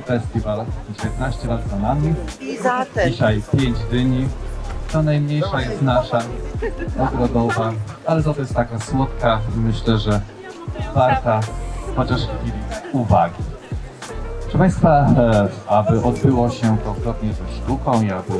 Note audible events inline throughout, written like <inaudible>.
festiwal, 19 lat za nami. Dzisiaj 5 dyni. To najmniejsza jest nasza, ogrodowa, ale to jest taka słodka i myślę, że warta chociaż chwili uwagi. Proszę Państwa, e, aby odbyło się to zgodnie ze sztuką i aby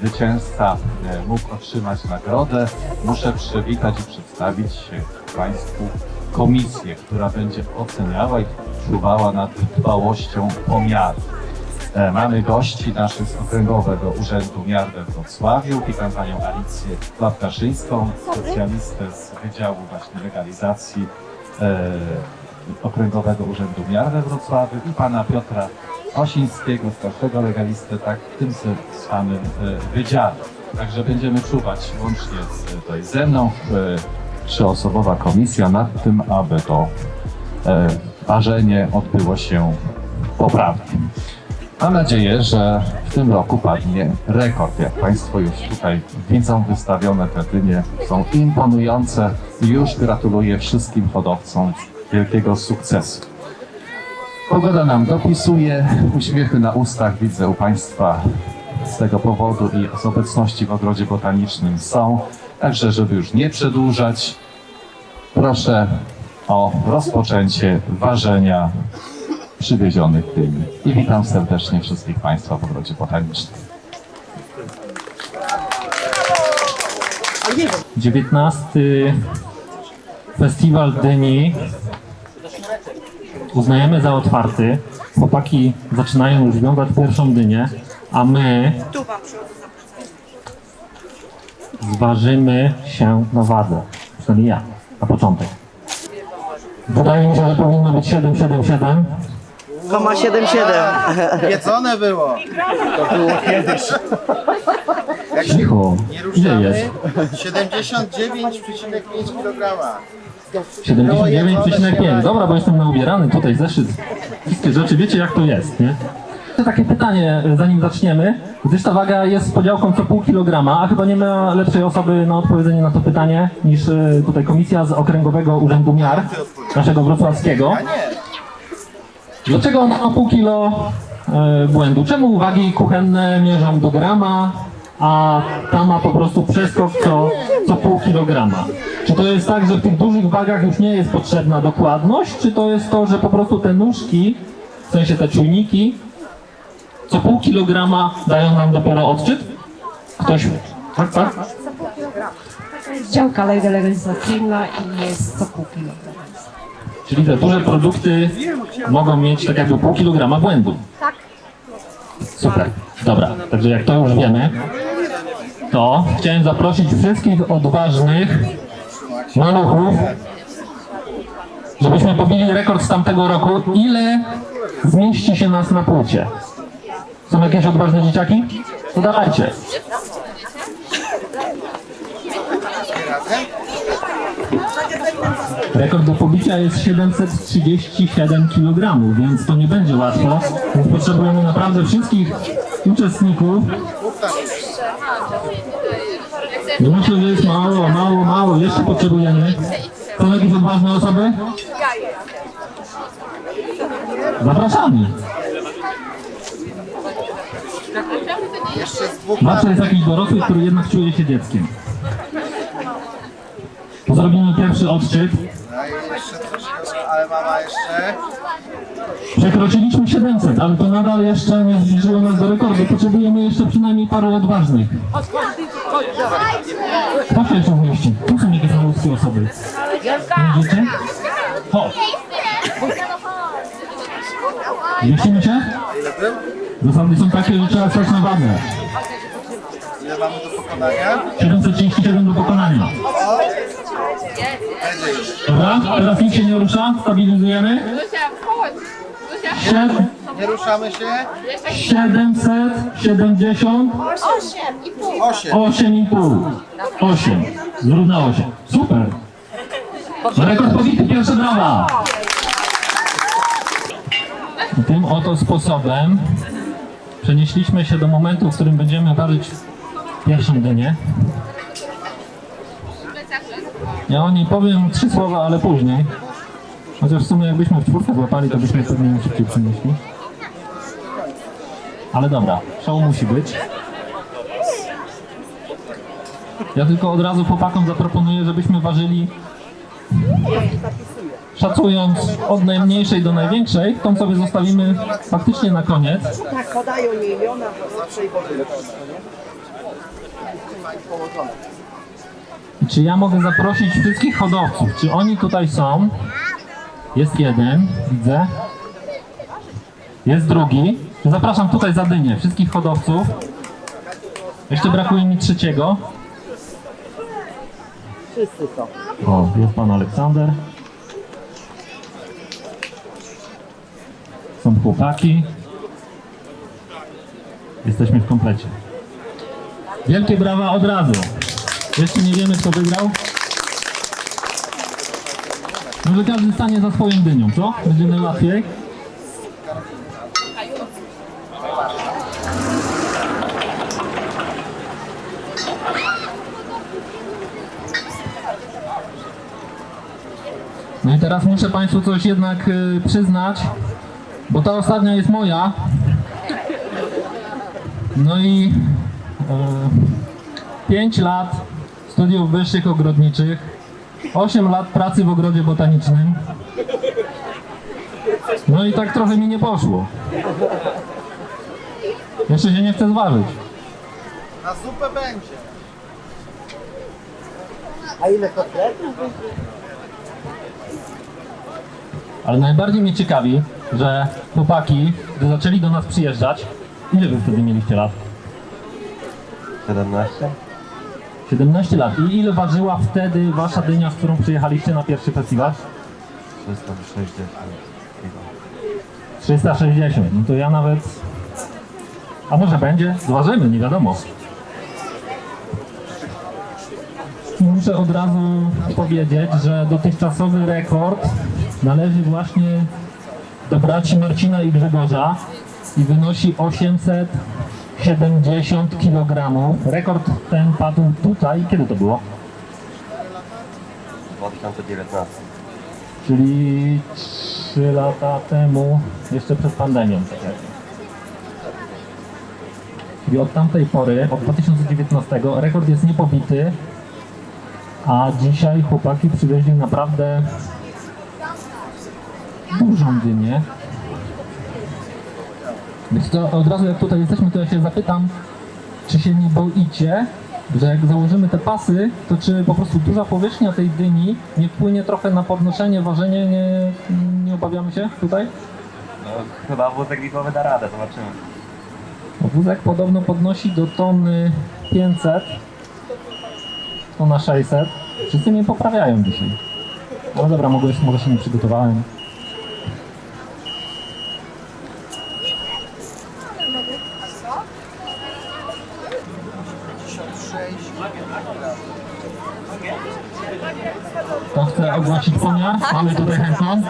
zwycięzca e, mógł otrzymać nagrodę, muszę przywitać i przedstawić Państwu komisję, która będzie oceniała i czuwała nad dbałością o. E, Mamy gości naszych z Okręgowego Urzędu Miar we Wrocławiu. Witam Panią Alicję Łaptaszyńską, specjalistę z Wydziału właśnie Legalizacji e, Okręgowego Urzędu Miar we Wrocławiu i Pana Piotra Osińskiego, starszego legalistę, tak w tym samym e, wydziale. Także będziemy czuwać łącznie z, tutaj ze mną e, trzyosobowa komisja nad tym, aby to e, ważenie odbyło się poprawnie. Mam nadzieję, że w tym roku padnie rekord. Jak Państwo już tutaj widzą, wystawione te dynie są imponujące już gratuluję wszystkim hodowcom wielkiego sukcesu. Pogoda nam dopisuje, uśmiechy na ustach widzę u Państwa z tego powodu i z obecności w ogrodzie botanicznym są. Także, żeby już nie przedłużać, proszę o rozpoczęcie ważenia przywiezionych dyni. I witam serdecznie wszystkich Państwa w ogrodzie botanicznym. 19 Festiwal Dyni uznajemy za otwarty. Chłopaki zaczynają już wiązać pierwszą dynię, a my tu Wam przychodzę za zważymy się na wadze. Przynajmniej ja, na początek. Wydaje mi się, że powinno być 777. Koma 77. Wiedzone było. Cicho. Ile jest? 79,5 kg. 79,5. Dobra, bo jestem naubierany tutaj zeszyt. Wszystkie rzeczy, wiecie jak to jest, nie? Takie pytanie, zanim zaczniemy, gdyż ta waga jest z podziałką co pół kilograma, a chyba nie ma lepszej osoby na odpowiedzenie na to pytanie niż e, tutaj komisja z Okręgowego Urzędu Miar, naszego wrocławskiego. Dlaczego ona ma pół kilo e, błędu? Czemu wagi kuchenne mierzą do grama, a ta ma po prostu przeskok co, co pół kilograma? Czy to jest tak, że w tych dużych wagach już nie jest potrzebna dokładność, czy to jest to, że po prostu te nóżki, w sensie te czujniki, co pół kilograma dają nam dopiero odczyt? Ktoś? Tak, tak? To jest działka legalizacyjna i jest co pół kilograma. Czyli te duże produkty mogą mieć tak jakby pół kilograma błędu. Tak. Super. Dobra, także jak to już wiemy, to chciałem zaprosić wszystkich odważnych maluchów, żebyśmy pobili rekord z tamtego roku. Ile zmieści się nas na płycie? Są jakieś odważne dzieciaki? To dawajcie. Rekord do pobicia jest 737 kg, więc to nie będzie łatwo. Więc potrzebujemy naprawdę wszystkich uczestników. No myślę, że jest mało, mało, mało. Jeszcze potrzebujemy. Są jakieś odważne osoby? Zapraszamy. Zawsze jest jakiś dorosły, który jednak czuje się dzieckiem. To Zrobimy pierwszy odczyt. Ale mama jeszcze. Przekroczyliśmy 700, ale to nadal jeszcze nie zbliżyło nas do rekordu. Potrzebujemy jeszcze przynajmniej paru odważnych. Kto się jeszcze zmieści? Tu są jakieś malutkie osoby. Widzicie? Chodź. Zmieścimy się? Ile? Zasady są takie, że trzeba stać na wadze. Ile mamy do pokonania? 737 do pokonania. Będzie już. Dobra, teraz nikt się nie rusza, stabilizujemy. Sie- Nie ruszamy się. 770 8. 8,5. 8. Zrównało się. Super. Rekord pobity, pierwsze brawa. I Tym oto sposobem przenieśliśmy się do momentu, w którym będziemy ważyć pierwszą dynię. Ja o niej powiem trzy słowa, ale później. Chociaż w sumie jakbyśmy w czwórkę złapali, to byśmy pewnie ją szybciej przenieśli. Ale dobra, show musi być. Ja tylko od razu chłopakom zaproponuję, żebyśmy ważyli szacując od najmniejszej do największej, tą sobie zostawimy faktycznie na koniec. Tak, podają miliona i wody. I Czy ja mogę zaprosić wszystkich hodowców? Czy oni tutaj są? Jest jeden, widzę. Jest drugi. Zapraszam tutaj za dynię wszystkich hodowców. Jeszcze brakuje mi trzeciego. Wszyscy są. O, jest pan Aleksander. Są chłopaki. Jesteśmy w komplecie. Wielkie brawa od razu. Jeszcze nie wiemy, kto wygrał. Może każdy stanie za swoją dynią, co? Będzie najłatwiej. No i teraz muszę Państwu coś jednak y, przyznać, bo ta ostatnia jest moja. No i 5 lat studiów wyższych ogrodniczych, 8 lat pracy w ogrodzie botanicznym. No i tak trochę mi nie poszło. Jeszcze się nie chcę zważyć. Na zupę będzie. A ile kotletów? Ale najbardziej mnie ciekawi, że chłopaki, gdy zaczęli do nas przyjeżdżać, ile wy wtedy mieliście lat? 17? 17 lat. I ile ważyła wtedy wasza dynia, z którą przyjechaliście na pierwszy festiwal? 360 360. No to ja nawet... A może będzie? Zważymy, nie wiadomo. Muszę od razu powiedzieć, że dotychczasowy rekord należy właśnie do braci Marcina i Grzegorza i wynosi 870 kg. Rekord ten padł tutaj. Kiedy to było? 2019. Czyli 3 lata temu, jeszcze przed pandemią. Tak. Czyli od tamtej pory, od 2019, rekord jest niepobity, a dzisiaj chłopaki przywieźli naprawdę dużą dynię. Więc to od razu jak tutaj jesteśmy, to ja się zapytam, czy się nie boicie, że jak założymy te pasy, to czy po prostu duża powierzchnia tej dyni nie wpłynie trochę na podnoszenie, ważenie, nie, nie obawiamy się tutaj? No, chyba wózek lipowy da radę, zobaczymy. Wózek podobno podnosi do tony 500, tona 600. Wszyscy mnie poprawiają dzisiaj. No dobra, mogę, może się nie przygotowałem. To chcę ogłosić pomiar. Mamy tutaj chętną.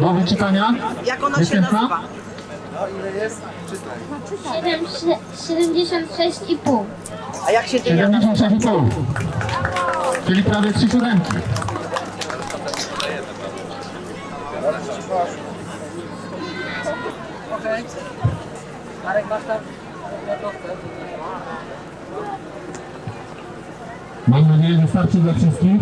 Do wyczytania. Jak Jest się chętna? nazywa? No ile jest? Czytaj. Siedem- 76,5. A jak się nazywa? 76,5. Czyli prawie 3 siódemki. Mam nadzieję, że starczy dla wszystkich.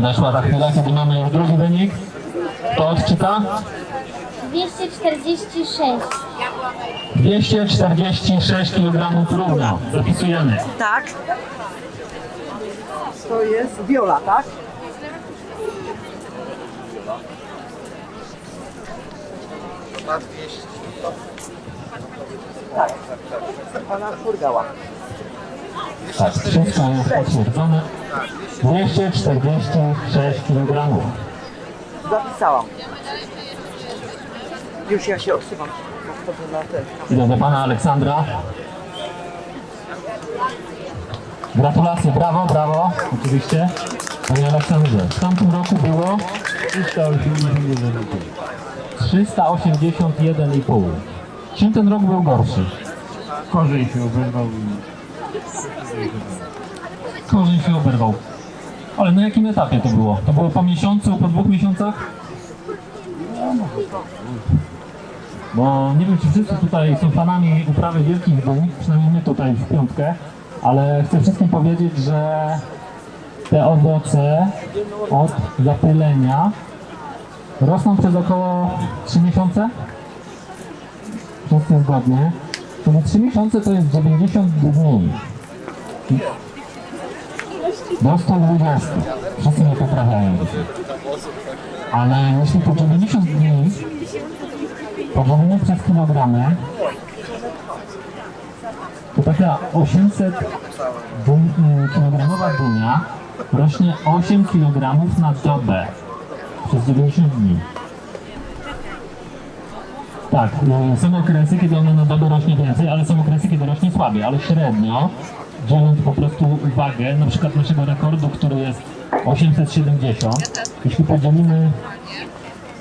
Nadeszła ta chwila, kiedy mamy już drugi wynik. Kto odczyta? 246. 246 kg równo. Zapisujemy. Tak. To jest Viola, tak? Na 200. Tak. Pana Furgała. Tak, wszystko jest potwierdzone. 246 kg. Zapisałam. Już ja się odsuwam. bo Wchodzę na ten. Idę do pana Aleksandra. Gratulacje, brawo, brawo, oczywiście. Panie Aleksandrze, w tamtym roku było 381,5. Czym ten rok był gorszy? Korzej się oberwał. Korzeń się oberwał. Ale na jakim etapie to było? To było po miesiącu, po dwóch miesiącach? Bo nie wiem, czy wszyscy tutaj są fanami uprawy wielkich dyń, przynajmniej my tutaj w piątkę, ale chcę wszystkim powiedzieć, że te owoce od zapylenia rosną przez około 3 miesiące. Wszyscy zgodnie. Czyli 3 miesiące to jest 90 dni. Do 120. Wszyscy mnie poprawiają. Ale jeśli po 90 dni podzielimy przez kilogramy, to taka 800 dun- y, kilogramowa dynia rośnie 8 kg na dobę przez 90 dni. Tak, y, są okresy, kiedy ona na dobę rośnie więcej, ale są okresy, kiedy rośnie słabiej, ale średnio, dzieląc po prostu wagę, na przykład naszego rekordu, który jest 870, jeśli podzielimy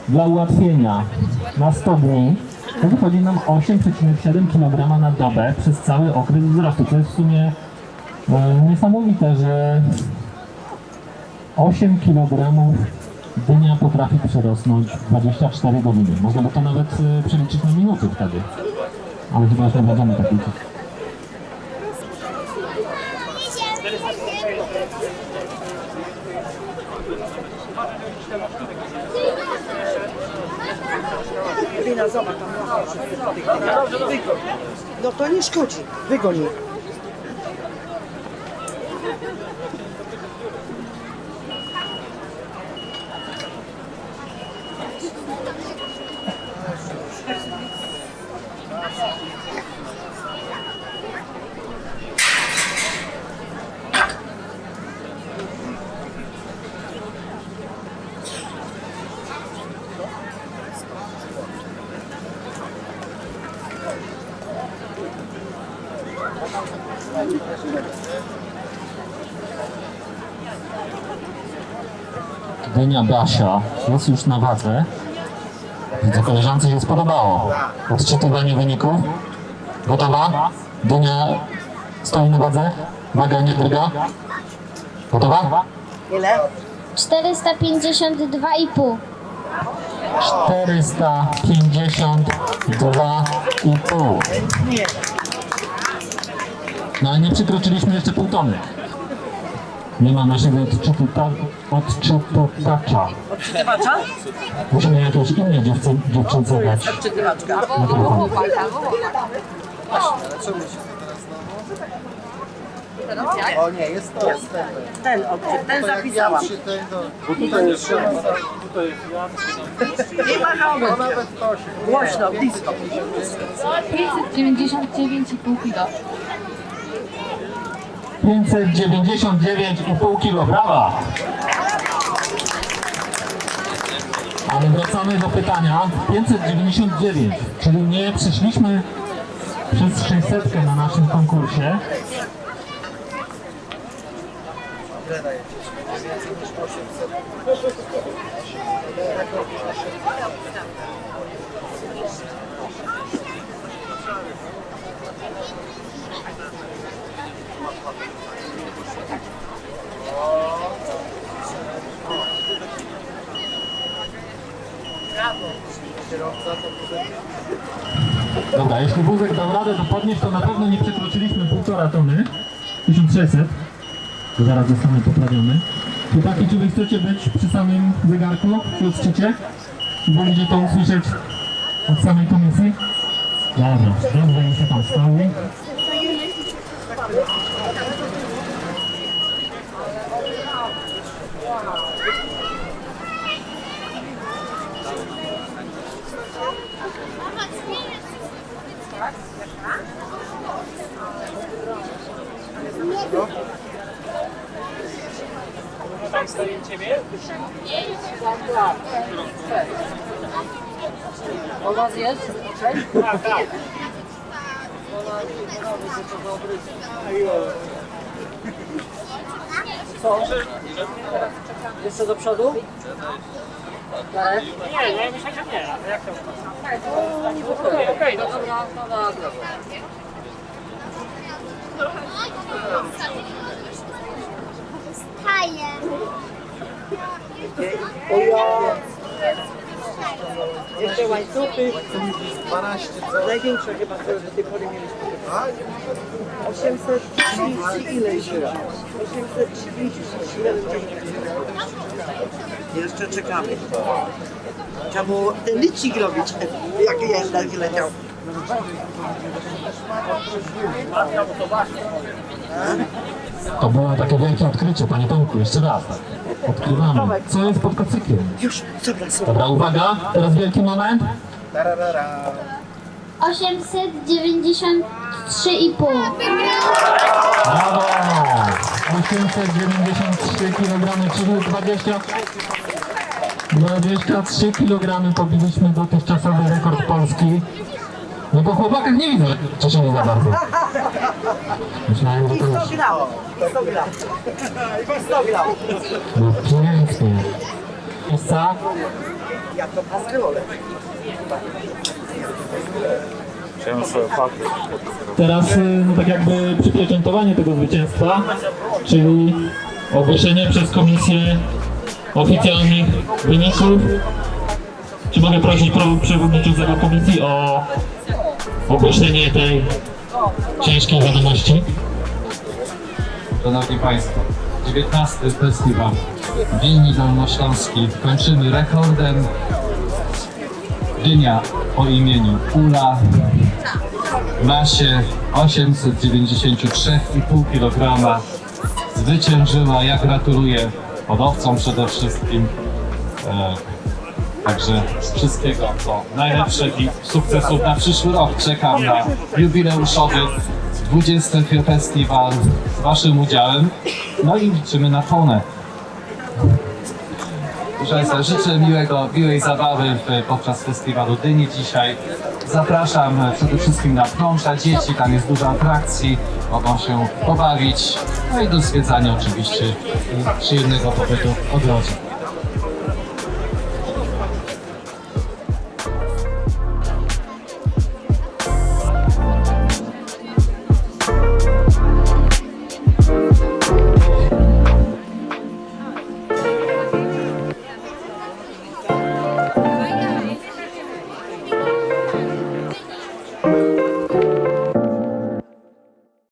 dla ułatwienia na 100 dni, to wychodzi nam 8,7 kg na dobę przez cały okres wzrostu. To jest w sumie e, niesamowite, że 8 kg dynia potrafi przerosnąć 24 godziny. Można by to nawet e, przeliczyć na minuty wtedy. Ale chyba już nie będziemy tak liczyć. Tam. No to nie szkodzi. Wygoń Dynia Basia jest już na wadze. Widzę, koleżance się spodobało. Odczytywanie wyników. Gotowa? Dynia stoi na wadze. Waga nie drga. Gotowa? Ile? 452,5. 452,5. Nie. No ale nie przekroczyliśmy jeszcze pół tony. Nie ma naszego odczytyta, odczytywacza. Odczytywacza? Musimy jakieś inne dziewczę, dziewczynce dać. Odczytywaczka. czemu się to teraz znowu? O nie, jest to, jest ten. Ten, odczy- ten zapisałam. Bo tutaj jest trzeba. Nie ma się... Głośno, blisko. 599,5 kg. 599,5 kg. Brawa! Ale wracamy do pytania. 599, czyli nie przyszliśmy przez 600 na naszym konkursie. Ile dajecie? Więcej niż 800. Kierowca to potem Dobra, jeśli wózek dał radę to podnieść, to na pewno nie przekroczyliśmy 1,5 tony. 1600. To zaraz zostanę poprawiony. Chłopaki, czy wy chcecie być przy samym zegarku? Odczycie? Czy wolicie to usłyszeć od samej komisji? Dobra, dobrze mi się tam O was jest? Cześć? Tak, tak. Ona nie robi się to dobry. Co? Jeszcze do przodu? Tak. Nie, nie, myślę, że nie, ale jak to? Okej, okej, no dobra, no dobra. Staję. Jeszcze łańcuchy. 12 co? Największe chyba, które do tej pory mieliśmy. 830 ile jeszcze? 837 Jeszcze czekamy. Trzeba było ten licik robić, jak jednak leciał. To było takie wielkie odkrycie, panie Tomku, jeszcze raz. Odkrywamy. Co jest pod kocykiem? Już, dobra. Dobra, uwaga, teraz wielki moment. Tararara. 893,5. Brawo! 893 kg, czyli 20, 23 kg pobiliśmy dotychczasowy rekord Polski. No po chłopakach nie widzę Czeszyny za bardzo. <laughs> Myślałem, że to 100 już. 100 gram. I 100 gram. no, pięknie. Miejsca. Ja to. Teraz y, no, tak jakby przypieczętowanie tego zwycięstwa, czyli ogłoszenie przez komisję oficjalnych wyników. Czy mogę prosić pro- przewodniczącego komisji o ogłoszenie tej ciężkiej wiadomości? Szanowni Państwo, 19 festiwal Wilni Dolnośląski kończymy rekordem dynia o imieniu Ula w masie 893,5 kg zwyciężyła. Ja gratuluję hodowcom przede wszystkim. E, Także wszystkiego co najlepsze i sukcesów na przyszły rok. Czekam na jubileuszowy 20 festiwal z Waszym udziałem. No i liczymy na tonę. Proszę Państwa, życzę miłego, miłej zabawy podczas festiwalu Dyni dzisiaj. Zapraszam przede wszystkim na plącza dzieci, tam jest dużo atrakcji, mogą się pobawić, no i do zwiedzania oczywiście i przyjemnego pobytu w ogrodzie.